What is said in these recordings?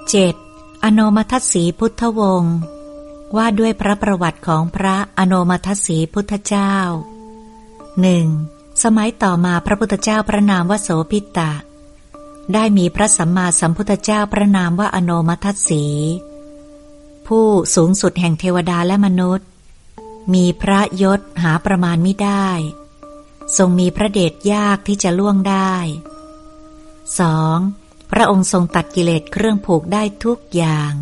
7. อโนมัทสีพุทธวงศ์ว่าด้วยพระประวัติของพระอโนมัทสีพุทธเจ้าหนึ่งสมัยต่อมาพระพุทธเจ้าพระนามว่าโสพิตะ ได้มีพระสัมมาสัมพุทธเจ้าพระนามว่าอโนมัทสี ผู้สูงสุดแห่งเทวดาและมนุษย์ มีพระยศหาประมาณไม่ได้ ทรงมีพระเดชยากที่จะล่วงได้ 2. พระองค์ทรงตัดกิเลสเครื่องผูกได้ทุกอย่าง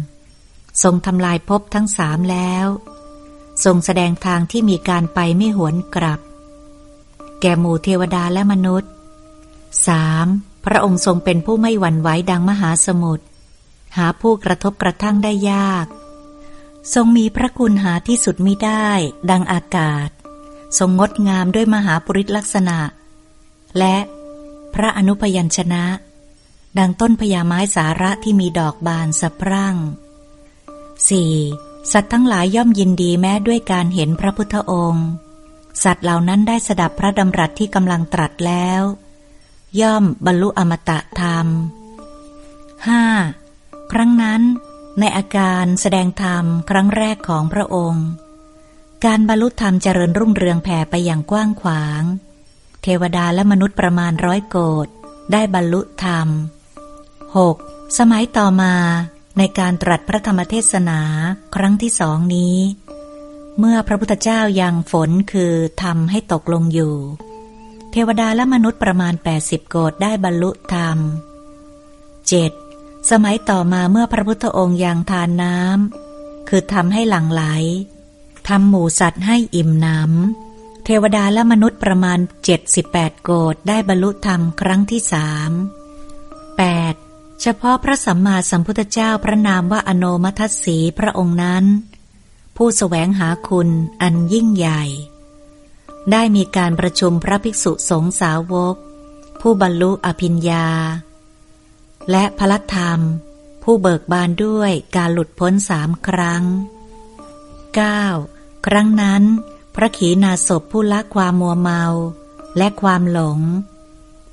ทรงทำลายภพทั้งสามแล้ว ทรงแสดงทางที่มีการไปไม่หวนกลับ แก่หมู่เทวดาและมนุษย์ 3. พระองค์ทรงเป็นผู้ไม่หวั่นไหวดังมหาสมุทร หาผู้กระทบกระทั่งได้ยาก ทรงมีพระคุณหาที่สุดมิได้ ดังอากาศ ทรงงดงามด้วยมหาปุริศลักษณะ และพระอนุพยัญชนะ ดังต้นพญาไม้สาระที่มีดอกบานสะพรั่ง 4. สัตว์ทั้งหลายย่อมยินดีแม้ด้วยการเห็นพระพุทธองค์ สัตว์เหล่านั้นได้สดับพระดำรัสที่กำลังตรัสแล้ว ย่อมบรรลุอมตะธรรม 5. ครั้งนั้นในอาการแสดงธรรมครั้งแรกของพระองค์ การบรรลุธรรมเจริญรุ่งเรืองแผ่ไปอย่างกว้างขวาง เทวดาและมนุษย์ประมาณร้อยโกดได้บรรลุธรรม 6. สมัยต่อมาในการตรัสพระธรรมเทศนาครั้งที่สองนี้ เมื่อพระพุทธเจ้ายังฝนคือทำให้ตกลงอยู่ เทวดาและมนุษย์ประมาณ 80 โกดได้บรรลุธรรม 7. สมัยต่อมาเมื่อพระพุทธองค์ยังทานน้ำคือทำให้หลั่งไหลทำหมูสัตว์ให้อิ่มน้ำเทวดาและมนุษย์ประมาณ 78 โกดได้บรรลุธรรมครั้งที่สาม เฉพาะพระสัมมาสัมพุทธเจ้าพระนามว่าอโนมัทสีพระองค์นั้น ผู้สแสวงหาคุณอันยิ่งใหญ่ ได้มีการประชุมพระภิกษุสงฆ์สาวก ผู้บรรลุอภิญญา และพลัธรรม ผู้เบิกบานด้วยการหลุดพ้นสามครั้ง 9. ครั้งนั้น พระขีณาสพผู้ละความมัวเมาและความหลง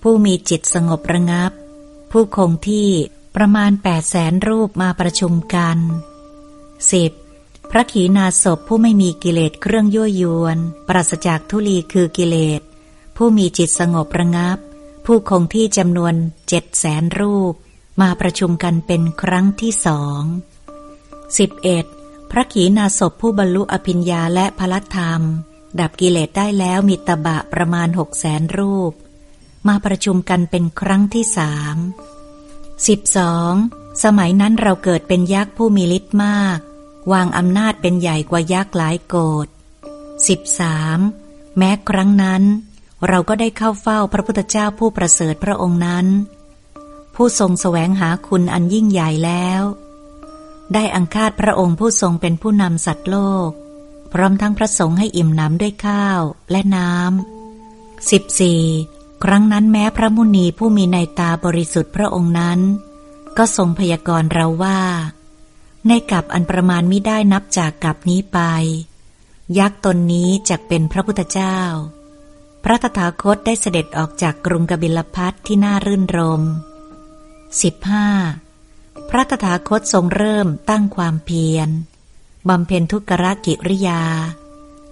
ผู้มีจิตสงบระงับ ผู้คงที่ประมาณแปดแสนรูปมาประชุมกัน 10. พระขีณาสพผู้ไม่มีกิเลสเครื่องยั่วยวน ปราศจากทุลีคือกิเลส ผู้มีจิตสงบระงับ ผู้คงที่จำนวนเจ็ดแสนรูป มาประชุมกันเป็นครั้งที่สอง 11. พระขีณาสพผู้บรรลุอภิญญาและพลัธรรม ดับกิเลสได้แล้วมีตบะประมาณหกแสนรูป มาประชุมกันเป็นครั้งที่สาม 12. สมัยนั้นเราเกิดเป็นยักษ์ผู้มีฤทธิ์มาก วางอำนาจเป็นใหญ่กว่ายักษ์หลายโกด 13. แม้ครั้งนั้น เราก็ได้เข้าเฝ้าพระพุทธเจ้าผู้ประเสริฐพระองค์นั้น ผู้ทรงแสวงหาคุณอันยิ่งใหญ่แล้ว ได้อังคาดพระองค์ผู้ทรงเป็นผู้นำสัตว์โลก พร้อมทั้งพระสงฆ์ให้อิ่มหนำด้วยข้าวและน้ำ 14. ครั้งนั้นแม้พระมุนีผู้มีในตาบริสุทธิ์พระองค์นั้น ก็ทรงพยากรณ์เราว่า ในกับอันประมาณมิได้นับจากกับนี้ไป ยักษ์ตนนี้จะเป็นพระพุทธเจ้า พระตถาคตได้เสด็จออกจากกรุงกบิลพัทที่น่ารื่นรม 15. พระตถาคตทรงเริ่มตั้งความเพียรบำเพ็ญทุกรกิริยา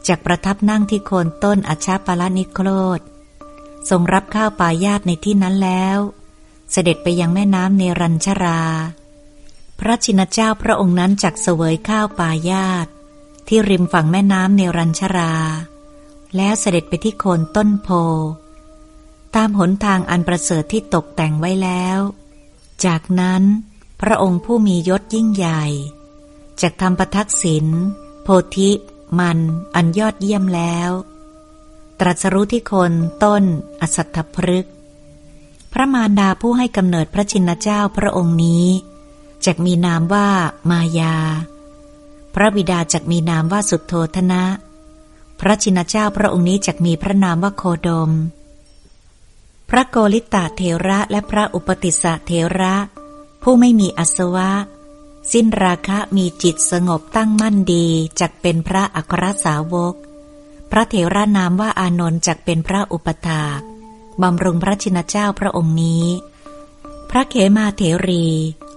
จากประทับนั่งที่โคนต้นอชชาปลนิโครธ ทรงรับข้าวปายาตในที่นั้นแล้ว เสด็จไปยังแม่น้ำเนรัญชรา พระชินเจ้าพระองค์นั้นจักเสวยข้าวปายาตที่ริมฝั่งแม่น้ำเนรัญชรา แล้วเสด็จไปที่โคนต้นโพ ตามหนทางอันประเสริฐที่ตกแต่งไว้แล้ว จากนั้น พระองค์ผู้มียศยิ่งใหญ่จากทำประทักษิณโพธิ มันอันยอดเยี่ยมแล้ว ตรัสรู้ที่คนต้น อสัตถพฤกษ์พระมารดาผู้ให้กำเนิดพระชินเจ้าพระองค์นี้จักมีนามว่ามายา พระบิดาจักมีนามว่าสุดโทธนะ พระชินเจ้าพระองค์นี้จักมีพระนามว่าโคดม พระโกริตาเทระและพระอุปติสะเทระ ผู้ไม่มีอสวะ สิ้นราคะมีจิตสงบตั้งมั่นดีจักเป็นพระอัครสาวก ระเถระนามว่าอานนท์จักเป็นพระอุปถากบำรุงพระชินเจ้าพระองค์นี้ พระเขมาเถรี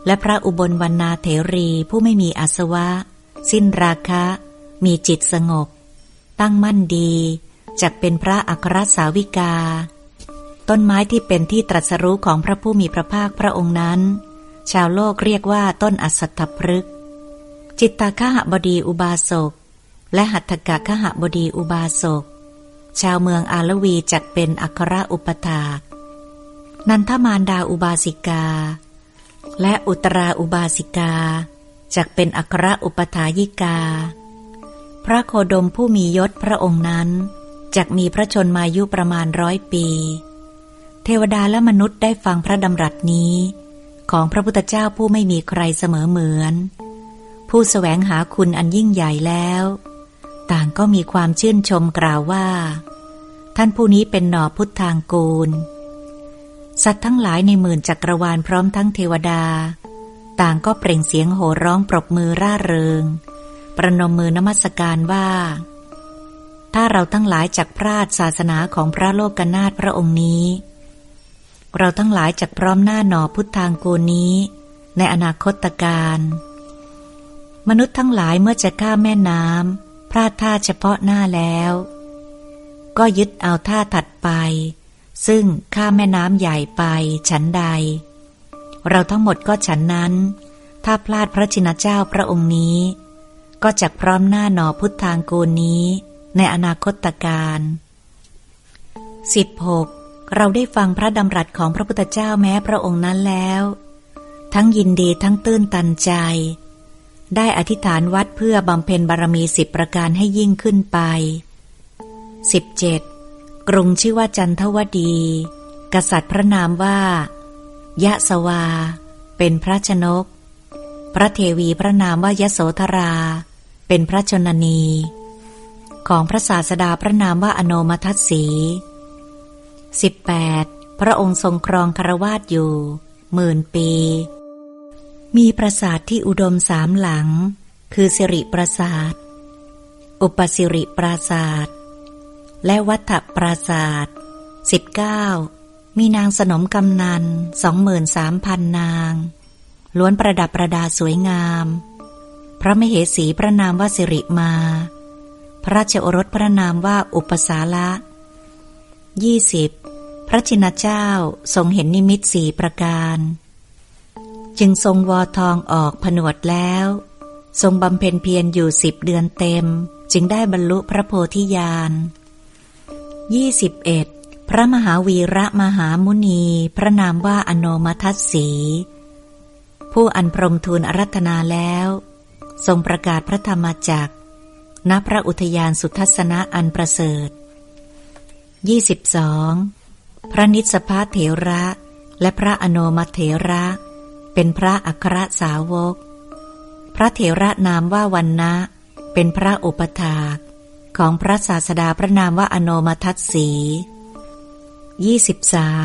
และพระอุบลวรรณาเถรีผู้ไม่มีอาสวะ สิ้นราคะ มีจิตสงบ ตั้งมั่นดีจักเป็นพระอัครสาวิกา ต้นไม้ที่เป็นที่ตรัสรู้ของพระผู้มีพระภาคพระองค์นั้น ชาวโลกเรียกว่าต้นอัสถพฤกจิตตาคหบดีอุบาสก และหัตถกะคหบดีอุบาสก ชาวเมืองอาลวีจักเป็นอัครอุปถากนันทมารดาอุบาสิกา และอุตราอุบาสิกาจักเป็นอัครอุปถายิกา พระโคดมผู้มียศพระองค์นั้นจักมีพระชนมายุประมาณร้อยปี เทวดาและมนุษย์ได้ฟังพระดำรัสนี้ ของพระพุทธเจ้าผู้ไม่มีใครเสมอเหมือน ผู้สแสวงหาคุณอันยิ่งใหญ่แล้ว ต่างก็มีความชื่นชมกล่าวว่า ท่านผู้นี้เป็นหน่อพุทธางกูล สัตว์ทั้งหลายในหมื่นจักรวาลพร้อมทั้งเทวดา ต่างก็เปล่งเสียงโห่ร้องปรบมือร่าเริง ประนมมือนมัสการว่า ถ้าเราทั้งหลายจักพลาดศาสนาของพระโลกนาถพระองค์นี้ เราทั้งหลายจักพร้อมหน้าหนอพุทธางกูลนี้ ในอนาคตการมนุษย์ทั้งหลายเมื่อจะข้ามแม่น้ำ พลาดท่าเฉพาะหน้าแล้ว ก็ยึดเอาท่าถัดไป ซึ่งข้าแม่น้ำใหญ่ไปฉันใด เราทั้งหมดก็ฉันนั้น ถ้าพลาดพระชินเจ้าพระองค์นี้ ก็จักพร้อมหน้าหนอพุทธางกูลนี้ในอนาคตการ16เราได้ฟังพระดำรัสของพระพุทธเจ้าแม้พระองค์นั้นแล้ว ทั้งยินดีทั้งตื้นตันใจ ได้อธิษฐานวัดเพื่อบำเพ็ญบารมีสิบประการให้ยิ่งขึ้นไป 17. กรุงชื่อว่าจันทวดี กษัตริย์พระนามว่า ยะสวา เป็นพระชนก พระเทวีพระนามว่ายโสธรา เป็นพระชนนี ของพระศาสดาพระนามว่าอโนมทัศสี 18. พระองค์ทรงครองคารวาสอยู่หมื่นปี มีปราสาทที่อุดมสามหลัง คือสิริปราสาท อุปสิริปราสาท และวัฏปราสาท 19. มีนางสนมกำนันสองหมื่นสามพันนาง ล้วนประดับประดาสวยงาม พระมเหสีพระนามว่าสิริมา พระราชโอรสพระนามว่าอุปสาละยี่สิบพระชินเจ้าทรงเห็นนิมิตสี่ประการ จึงทรงวอทองออกผนวดแล้ว ทรงบำเพ็ญเพียรอยู่สิบเดือนเต็ม จึงได้บรรลุพระโพธิญาณยี่สิบเอ็ดพระมหาวีระมหามุนี พระนามว่าอโนมทัศสี ผู้อันพรมทูลอารัธนาแล้ว ทรงประกาศพระธรรมจักรณพระอุทยานสุทัศนะอันประเสริฐ 22. พระนิสพาเถระ และพระอโนมเถระ เป็นพระอัครสาวก พระเถระนามว่าวันนะ เป็นพระอุปถากของพระศาสดาพระนามว่าอโนมทัศสี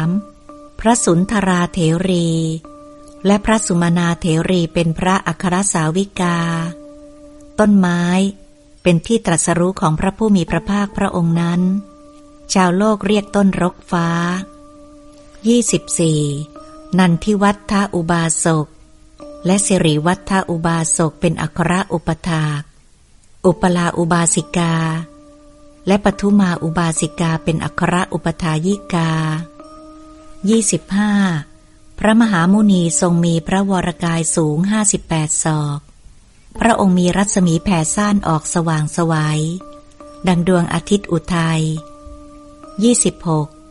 23. พระสุนทราเถรี และพระสุมาณาเถรีเป็นพระอัครสาวิกา ต้นไม้เป็นที่ตรัสรู้ของพระผู้มีพระภาคพระองค์นั้น ชาวโลกเรียกต้นรกฟ้า 24. นันทิวัฒอุบาสก และสิริวัฒอุบาสกเป็นอัครอุปถาก อุปลาอุบาสิกา และปทุมาอุบาสิกาเป็นอัครอุปถายิกา 25. พระมหามุนีทรงมีพระวรกายสูง 58 ศอก พระองค์มีรัศมีแผ่ซ่านออกสว่างสวยัยดังดวงอาทิตย์อุทัย 26.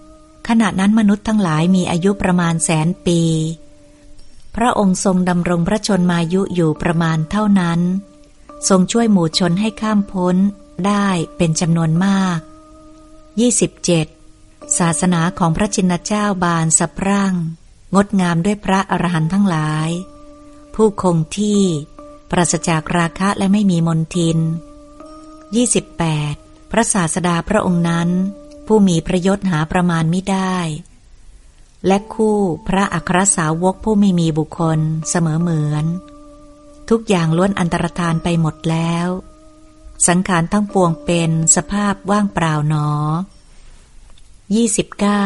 ขณะนั้นมนุษย์ทั้งหลายมีอายุประมาณแสนปี พระองค์ทรงดำรงพระชนมายุอยู่ประมาณเท่านั้น ทรงช่วยหมู่ชนให้ข้ามพ้นได้เป็นจำนวนมาก 27. ศาสนาของพระชินเจ้าบานสะพรั่ง งดงามด้วยพระอรหันต์ทั้งหลาย ผู้คงที่ ปราศจากราคะและไม่มีมนทิน 28. พระศาสดาพระองค์นั้น ผู้มีพระยศหาประมาณไม่ได้ และคู่พระอัครสาวกผู้ไม่มีบุคคลเสมอเหมือน ทุกอย่างล้วนอันตรธานไปหมดแล้ว สังขารทั้งปวงเป็นสภาพว่างเปล่าหนอ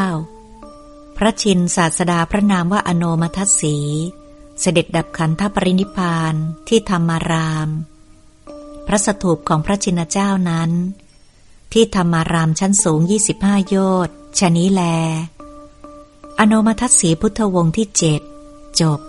29. พระชินศาสดาพระนามว่าอโนมทัศสี เสด็จดับขันธปรินิพพานที่ธรรมาราม พระสถูปของพระชินเจ้านั้น ที่ธรรมารามชั้นสูง 25 โยชน์ชนี้แล อนุมาทัศสีพุทธวงศ์ที่เจ็ดจบ